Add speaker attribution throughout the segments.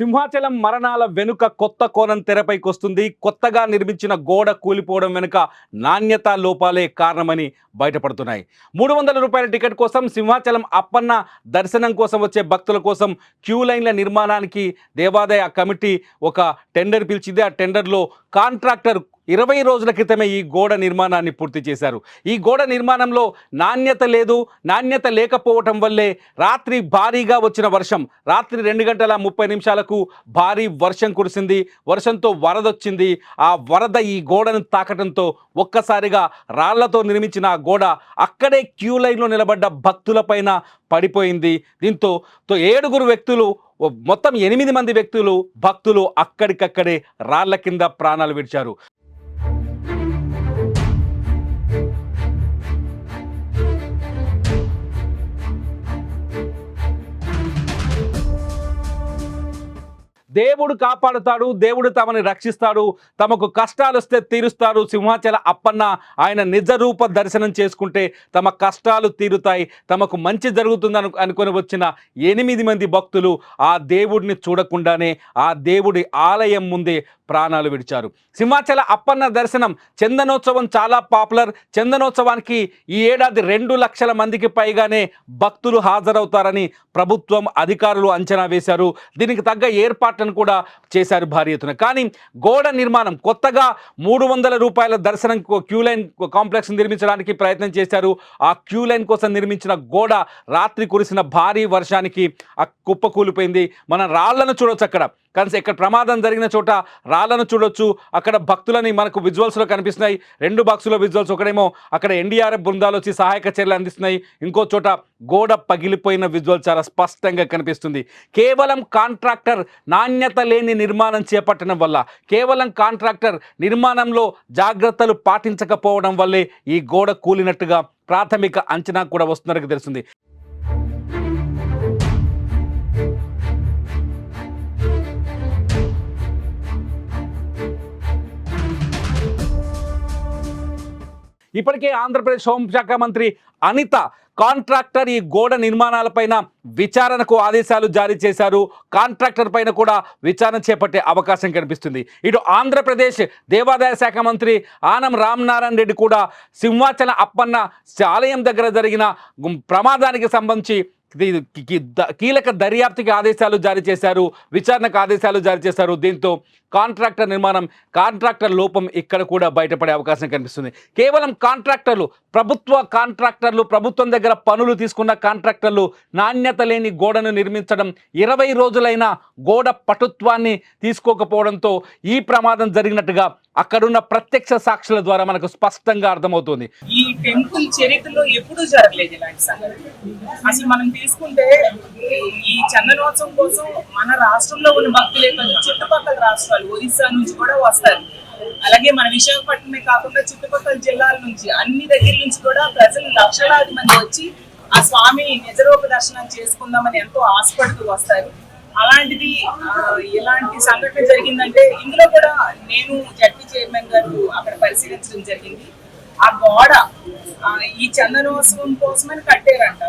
Speaker 1: సింహాచలం మరణాల వెనుక కొత్త కోణం తెరపైకి వస్తుంది. కొత్తగా నిర్మించిన గోడ కూలిపోవడం వెనుక నాణ్యత లోపాలే కారణమని బయటపడుతున్నాయి. మూడు వందల రూపాయల టికెట్ కోసం సింహాచలం అప్పన్న దర్శనం కోసం వచ్చే భక్తుల కోసం క్యూ లైన్ల నిర్మాణానికి దేవాదాయ కమిటీ ఒక టెండర్ పిలిచింది. ఆ టెండర్లో కాంట్రాక్టర్ ఇరవై రోజుల క్రితమే ఈ గోడ నిర్మాణాన్ని పూర్తి చేశారు. ఈ గోడ నిర్మాణంలో నాణ్యత లేదు నాణ్యత లేకపోవటం వల్లే రాత్రి భారీగా వచ్చిన వర్షం. రాత్రి రెండు గంటల ముప్పై నిమిషాలకు భారీ వర్షం కురిసింది వర్షంతో వరదొచ్చింది. ఆ వరద ఈ గోడను తాకటంతో ఒక్కసారిగా రాళ్ళతో నిర్మించిన ఆ గోడ అక్కడే క్యూ లైన్లో నిలబడ్డ భక్తులపైన పడిపోయింది. దీంతో తో ఏడుగురు వ్యక్తులు మొత్తం ఎనిమిది మంది వ్యక్తులు భక్తులు అక్కడికక్కడే రాళ్ళ కింద ప్రాణాలు విడిచారు. దేవుడు కాపాడుతాడు దేవుడు తమని రక్షిస్తాడు తమకు కష్టాలు వస్తే తీరుస్తాడు. సింహాచల అప్పన్న ఆయన నిజ రూప దర్శనం చేసుకుంటే తమ కష్టాలు తీరుతాయి తమకు మంచి జరుగుతుందని అనుకొని వచ్చిన ఎనిమిది మంది భక్తులు ఆ దేవుడిని చూడకుండానే ఆ దేవుడి ఆలయం ముందే ప్రాణాలు విడిచారు. సింహాచల అప్పన్న దర్శనం చందనోత్సవం చాలా పాపులర్. చందనోత్సవానికి ఈ ఏడాది రెండు లక్షల మందికి పైగానే భక్తులు హాజరవుతారని ప్రభుత్వం అధికారులు అంచనా వేశారు. దీనికి తగ్గ ఏర్పాటు ఏర్పాట్లను కూడా చేశారు భారీ ఎత్తున. కానీ గోడ నిర్మాణం కొత్తగా మూడు వందల రూపాయల దర్శనం క్యూ లైన్ కాంప్లెక్స్ నిర్మించడానికి ప్రయత్నం చేశారు. ఆ క్యూ లైన్ కోసం నిర్మించిన గోడ రాత్రి కురిసిన భారీ వర్షానికి ఆ కుప్ప కూలిపోయింది. మనం రాళ్ళను చూడొచ్చు అక్కడ. కానీ ఇక్కడ ప్రమాదం జరిగిన చోట రాళ్ళను చూడొచ్చు. అక్కడ భక్తులని మనకు విజువల్స్లో కనిపిస్తున్నాయి. రెండు బాక్సుల విజువల్స్ ఒకడేమో అక్కడ ఎన్డీఆర్ఎఫ్ బృందాలు వచ్చి సహాయక చర్యలు అందిస్తున్నాయి. ఇంకో చోట గోడ పగిలిపోయిన విజువల్ చాలా స్పష్టంగా కనిపిస్తుంది. కేవలం కాంట్రాక్టర్ నాణ్యత లేని నిర్మాణం చేపట్టడం వల్ల కేవలం కాంట్రాక్టర్ నిర్మాణంలో జాగ్రత్తలు పాటించకపోవడం వల్లే ఈ గోడ కూలినట్టుగా ప్రాథమిక అంచనా కూడా వస్తున్నట్టు తెలుస్తుంది. ఇప్పటికే ఆంధ్రప్రదేశ్ హోంశాఖ మంత్రి అనిత కాంట్రాక్టర్ ఈ గోడ నిర్మాణాలపైన విచారణకు ఆదేశాలు జారీ చేశారు. కాంట్రాక్టర్ పైన కూడా విచారణ చేపట్టే అవకాశం కనిపిస్తుంది. ఇటు ఆంధ్రప్రదేశ్ దేవాదాయ శాఖ మంత్రి ఆనం రామనారాయణ రెడ్డి కూడా సింహాచల అప్పన్న ఆలయం దగ్గర జరిగిన ప్రమాదానికి సంబంధించి కీలక దర్యాప్తుకి ఆదేశాలు జారీ చేశారు. విచారణకు ఆదేశాలు జారీ చేశారు. దీంతో కాంట్రాక్టర్ నిర్మాణం కాంట్రాక్టర్ లోపం ఇక్కడ కూడా బయటపడే అవకాశం కనిపిస్తుంది. కేవలం కాంట్రాక్టర్లు ప్రభుత్వ కాంట్రాక్టర్లు ప్రభుత్వం దగ్గర పనులు తీసుకున్న కాంట్రాక్టర్లు నాణ్యత లేని గోడను నిర్మించడం ఇరవై రోజులైన గోడ పటుత్వాన్ని తీసుకోకపోవడంతో ఈ ప్రమాదం జరిగినట్టుగా అక్కడున్న ప్రత్యక్ష సాక్షుల ద్వారా మనకు స్పష్టంగా అర్థమవుతుంది.
Speaker 2: ఈ టెంపుల్ చరిత్రలో ఎప్పుడూ జరగలేదు ఇలాంటి సంఘటన. అసలు మనం తీసుకుంటే ఈ చందనోత్సవం కోసం మన రాష్ట్రంలో ఉన్న భక్తులే చుట్టుపక్కల రాష్ట్రాలు. ఒరిస్సా నుంచి కూడా వస్తారు. అలాగే మన విశాఖపట్నమే కాకుండా చుట్టుపక్కల జిల్లాల నుంచి అన్ని దగ్గర నుంచి కూడా ప్రజలు లక్షలాది మంది వచ్చి ఆ స్వామి నిజరూప దర్శనం చేసుకుందామని ఎంతో ఆశపడుతూ వస్తారు. అలాంటిది ఇలాంటి సంఘటన జరిగిందంటే ఇందులో కూడా నేను జడ్పీ చైర్మన్ గారు అక్కడ పరిశీలించడం జరిగింది. ఆ గోడ ఈ చందనోత్సవం కోసమని కట్టారంట.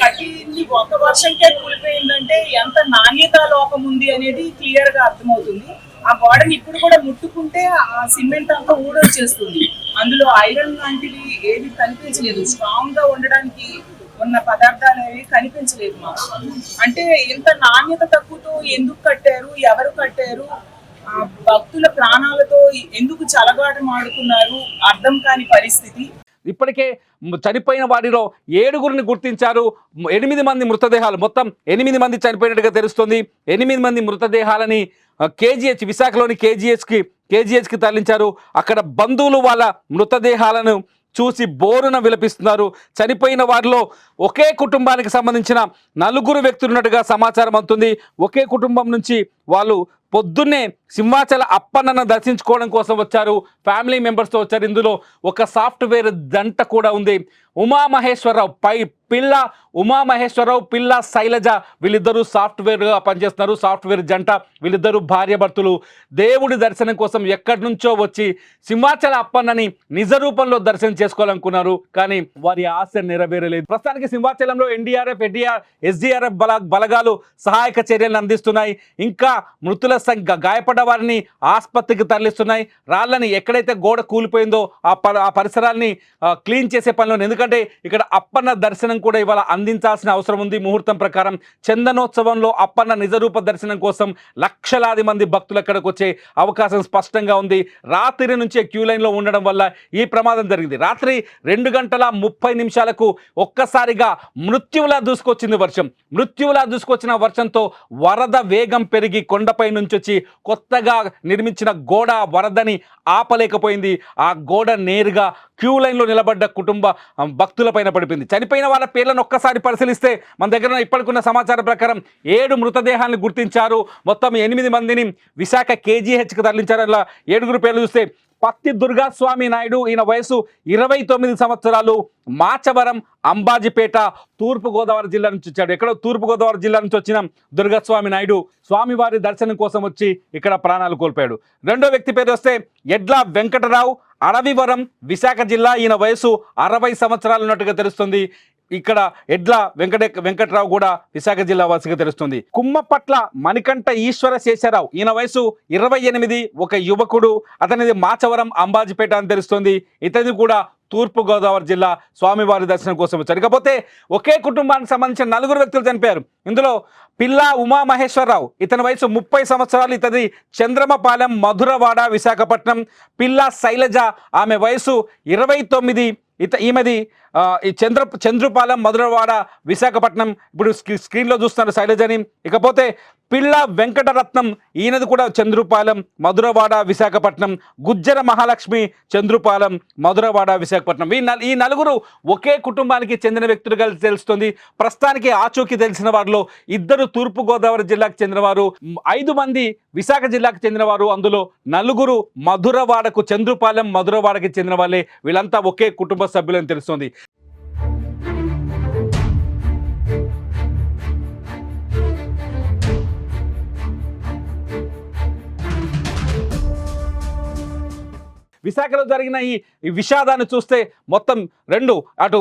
Speaker 2: కట్టింది ఒక వర్షంకే కూలిపోయిందంటే ఎంత నాణ్యత లోపం ఉంది అనేది క్లియర్గా అర్థమవుతుంది. ఆ గోడని ఇప్పుడు కూడా ముట్టుకుంటే ఆ సిమెంట్ అంతా ఊడొచ్చేస్తుంది. అందులో ఐరన్ లాంటివి ఏవి కనిపించలేదు. స్ట్రాంగ్గా ఉండడానికి ఉన్న పదార్థాలు అనేవి కనిపించలేదు మాకు. అంటే ఇంత నాణ్యత తక్కువతో ఎందుకు కట్టారు? ఎవరు కట్టారు? ఆ భక్తుల ప్రాణాలతో ఎందుకు చలగాటం ఆడుకున్నారు అర్థం కాని పరిస్థితి.
Speaker 1: ఇప్పటికే చనిపోయిన వారిలో ఏడుగురిని గుర్తించారు. ఎనిమిది మంది మృతదేహాలు. మొత్తం ఎనిమిది మంది చనిపోయినట్టుగా తెలుస్తుంది. ఎనిమిది మంది మృతదేహాలని కేజీహెచ్ విశాఖలోని కేజీహెచ్కి కేజీహెచ్కి తరలించారు. అక్కడ బంధువులు వాళ్ళ మృతదేహాలను చూసి బోరున విలపిస్తున్నారు. చనిపోయిన వారిలో ఒకే కుటుంబానికి సంబంధించిన నలుగురు వ్యక్తులు ఉన్నట్టుగా సమాచారం అందుతుంది. ఒకే కుటుంబం నుంచి వాళ్ళు పొద్దున్నే సింహాచల అప్పన్నను దర్శించుకోవడం కోసం వచ్చారు. ఫ్యామిలీ మెంబర్స్తో వచ్చారు. ఇందులో ఒక సాఫ్ట్వేర్ జంట కూడా ఉంది. ఉమామహేశ్వరరావు పై పిల్ల ఉమామహేశ్వరరావు పిల్ల శైలజ వీళ్ళిద్దరూ సాఫ్ట్వేర్గా పనిచేస్తున్నారు. సాఫ్ట్వేర్ జంట వీళ్ళిద్దరూ భార్యభర్తలు. దేవుడి దర్శనం కోసం ఎక్కడి నుంచో వచ్చి సింహాచల అప్పన్నని నిజ రూపంలో దర్శనం చేసుకోవాలనుకున్నారు. కానీ వారి ఆశ నెరవేరలేదు. ప్రస్తుతానికి సింహాచలంలో ఎన్డీఆర్ఎఫ్ ఎన్డీఆర్ ఎస్డీఆర్ఎఫ్ బల బలగాలు సహాయక చర్యలను అందిస్తున్నాయి. ఇంకా మృతుల గాయపడ్డ వారిని ఆసుపత్రికి తరలిస్తున్నాయి. రాళ్ళని ఎక్కడైతే గోడ కూలిపోయిందో ఆ ప ఆ పరిసరాల్ని క్లీన్ చేసే పనిలో ఎందుకంటే ఇక్కడ అప్పన్న దర్శనం కూడా ఇవాళ అందించాల్సిన అవసరం ఉంది. ముహూర్తం ప్రకారం చందనోత్సవంలో అప్పన్న నిజరూప దర్శనం కోసం లక్షలాది మంది భక్తులు అక్కడికి వచ్చే అవకాశం స్పష్టంగా ఉంది. రాత్రి నుంచే క్యూ లైన్లో ఉండడం వల్ల ఈ ప్రమాదం జరిగింది. రాత్రి రెండు గంటల ముప్పై నిమిషాలకు ఒక్కసారిగా మృత్యువులా దూసుకొచ్చింది వర్షం. మృత్యువులా దూసుకొచ్చిన వర్షంతో వరద వేగం పెరిగి కొండపై నుంచి వచ్చి కొత్తగా నిర్మించిన గోడ వరదని ఆపలేకపోయింది. ఆ గోడ నేరుగా క్యూ లైన్లో నిలబడ్డ కుటుంబ భక్తులపైన పడిపోయింది. చనిపోయిన వాళ్ళ పేర్లను ఒక్కసారి పరిశీలిస్తే మన దగ్గర ఉన్న ఇప్పటికున్న సమాచారం ప్రకారం ఏడు మృతదేహాలను గుర్తించారు. మొత్తం ఎనిమిది మందిని విశాఖ కేజీహెచ్కి తరలించారు అలా ఏడుగురు పేర్లు చూస్తే పత్తి దుర్గాస్వామి నాయుడు ఈయన వయసు ఇరవై తొమ్మిది సంవత్సరాలు మాచవరం అంబాజీపేట తూర్పుగోదావరి జిల్లా నుంచి వచ్చాడు. ఎక్కడో తూర్పుగోదావరి జిల్లా నుంచి వచ్చిన దుర్గాస్వామి నాయుడు స్వామివారి దర్శనం కోసం వచ్చి ఇక్కడ ప్రాణాలు కోల్పోయాడు. రెండో వ్యక్తి పేరు వస్తే ఎడ్ల వెంకటరావు అడవివరం విశాఖ జిల్లా ఈయన వయసు అరవై సంవత్సరాలు ఉన్నట్టుగా తెలుస్తుంది. ఇక్కడ ఎడ్ల వెంకట వెంకట్రావు కూడా విశాఖ జిల్లా వాసిగా తెలుస్తుంది. కుమ్మపట్ల మణికంఠ ఈశ్వర శేషరావు. ఈయన వయసు ఇరవై ఎనిమిది. ఒక యువకుడు. అతనిది మాచవరం అంబాజీపేట అని తెలుస్తుంది. ఇతని కూడా తూర్పుగోదావరి జిల్లా స్వామివారి దర్శనం కోసం వచ్చారు. ఇకపోతే ఒకే కుటుంబానికి సంబంధించిన నలుగురు వ్యక్తులు చనిపోయారు. ఇందులో పిల్లా ఉమామహేశ్వరరావు ఇతని వయసు ముప్పై సంవత్సరాలు ఇతది చంద్రమపాలెం మధురవాడ విశాఖపట్నం పిల్లా శైలజ ఆమె వయసు ఇరవై తొమ్మిది ఇత ఈమెది ఈ చంద్ర చంద్రుపాలెం మధురవాడ విశాఖపట్నం. ఇప్పుడు స్క్రీ- స్క్రీన్లో చూస్తున్నారు శైలజని. ఇకపోతే పిళ్ళ వెంకటరత్నం ఈయనది కూడా చంద్రుపాలెం మధురవాడ విశాఖపట్నం. గుజ్జర మహాలక్ష్మి చంద్రుపాలెం మధురవాడ విశాఖ విశాఖపట్నం. ఈ ఈ నలుగురు ఒకే కుటుంబానికి చెందిన వ్యక్తులుగా తెలుస్తుంది. ప్రస్తుతానికి ఆచూకీ తెలిసిన వారిలో ఇద్దరు తూర్పుగోదావరి జిల్లాకు చెందినవారు ఐదు మంది విశాఖ జిల్లాకు చెందినవారు. అందులో నలుగురు మధురవాడకు చంద్రుపాలెం మధురవాడకి చెందిన వాళ్ళే. వీళ్ళంతా ఒకే కుటుంబ సభ్యులని తెలుస్తుంది. విశాఖలో జరిగిన ఈ విషాదాన్ని చూస్తే మొత్తం రెండు అటు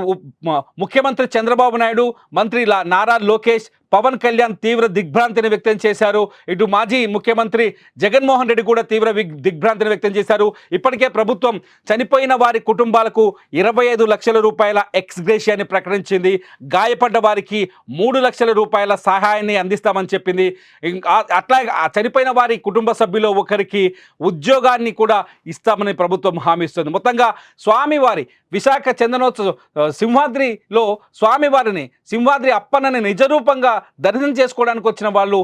Speaker 1: ముఖ్యమంత్రి చంద్రబాబు నాయుడు మంత్రి నారా లోకేష్ పవన్ కళ్యాణ్ తీవ్ర దిగ్భ్రాంతిని వ్యక్తం చేశారు. ఇటు మాజీ ముఖ్యమంత్రి జగన్మోహన్ రెడ్డి కూడా తీవ్ర విగ్- దిగ్భ్రాంతిని వ్యక్తం చేశారు. ఇప్పటికే ప్రభుత్వం చనిపోయిన వారి కుటుంబాలకు ఇరవై ఐదు లక్షల రూపాయల ఎక్స్గ్రేషియాన్ని ప్రకటించింది. గాయపడ్డ వారికి మూడు లక్షల రూపాయల సహాయాన్ని అందిస్తామని చెప్పింది. అట్లా చనిపోయిన వారి కుటుంబ సభ్యులు ఒకరికి ఉద్యోగాన్ని కూడా ఇస్తామని ప్రభుత్వం హామీ ఇస్తుంది. మొత్తంగా స్వామివారి విశాఖ చందనోత్సవ సింహాద్రిలో స్వామివారిని సింహాద్రి అప్పన్నని నిజరూపంగా దర్శనం చేసుకోవడానికి వచ్చిన వాళ్ళు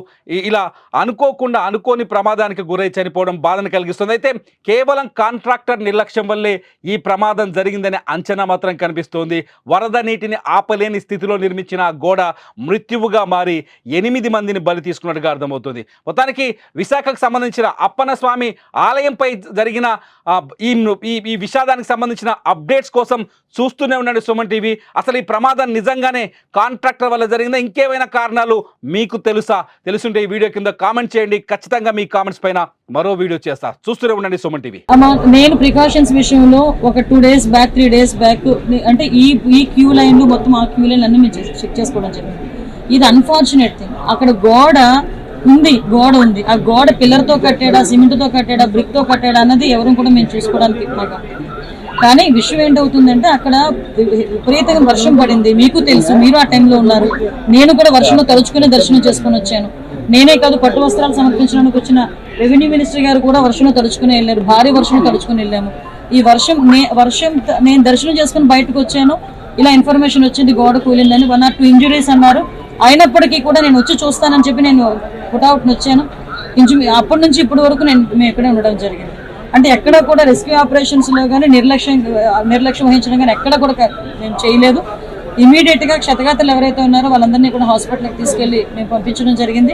Speaker 1: ఇలా అనుకోకుండా అనుకోని ప్రమాదానికి గురై చనిపోవడం బాధను కలిగిస్తుంది. అయితే కేవలం కాంట్రాక్టర్ నిర్లక్ష్యం వల్లే ఈ ప్రమాదం జరిగిందనే అంచనా మాత్రం కనిపిస్తోంది. వరద నీటిని ఆపలేని స్థితిలో నిర్మించిన గోడ మృత్యువుగా మారి ఎనిమిది మందిని బలి తీసుకున్నట్టుగా అర్థమవుతుంది. మొత్తానికి విశాఖకు సంబంధించిన అప్పన్న స్వామి ఆలయంపై జరిగిన ఈ ఈ ఈ విషాదానికి సంబంధించిన అప్డేట్స్ కోసం చూస్తూనే ఉన్నాడు సుమన్ టీవీ. అసలు ఈ ప్రమాదం నిజంగానే కాంట్రాక్టర్ వల్ల జరిగిందా? ఇంకేమైనా కారణాలు మీకు తెలుసా? తెలుసుంటే ఈ వీడియో కింద కామెంట్ చేయండి. ఖచ్చితంగా మీ కామెంట్స్ పైన మరో వీడియో చేస్తా. చూస్తూనే ఉండండి సుమన్ టీవీ.
Speaker 3: నేను ప్రికాషన్స్ విషయంలో ఒక two days back three days back అంటే ఈ ఈ క్యూ లైన్లు మొత్తం ఆ క్యూ లైన్ అన్ని మేము చెక్ చేసుకోవడం జరిగింది. ఇది అన్ఫార్చునేట్ థింగ్ అక్కడ గోడ ఉంది గోడ ఉంది. ఆ గోడ పిల్లర్తో కట్టాడా సిమెంట్తో కట్టాడా బ్రిక్తో కట్టాడా అన్నది ఎవరు కూడా మేము చూసుకోవడానికి మాకు కానీ విషయం ఏంటవుతుందంటే అక్కడ విపరీతంగా వర్షం పడింది. మీకు తెలుసు మీరు ఆ టైంలో ఉన్నారు. నేను కూడా వర్షంలో తలుచుకునే దర్శనం చేసుకుని వచ్చాను. నేనే కాదు పట్టు వస్త్రాలు సమర్పించడానికి వచ్చిన రెవెన్యూ మినిస్టర్ గారు కూడా వర్షంలో తలుచుకుని వెళ్ళారు. భారీ వర్షంలో తడుచుకుని వెళ్ళాము. ఈ వర్షం నే వర్షం నేను దర్శనం చేసుకుని బయటకు వచ్చాను. ఇలా ఇన్ఫర్మేషన్ వచ్చింది గోడ కూలిందని. వన్ ఆర్ టూ ఇంజురీస్ అన్నారు. అయినప్పటికీ కూడా నేను వచ్చి చూస్తానని చెప్పి నేను పుట్అవుట్ని వచ్చాను. ఇంచు అప్పటి నుంచి ఇప్పటి వరకు నేను మేము ఇక్కడే ఉండడం జరిగింది. అంటే ఎక్కడ కూడా రెస్క్యూ ఆపరేషన్స్లో కానీ నిర్లక్ష్యం నిర్లక్ష్యం వహించడం కానీ ఎక్కడ కూడా మేము నేను చేయలేదు. ఇమీడియట్గా క్షతగాతలు ఎవరైతే ఉన్నారో వాళ్ళందరినీ కూడా హాస్పిటల్కి తీసుకెళ్ళి మేము పంపించడం జరిగింది.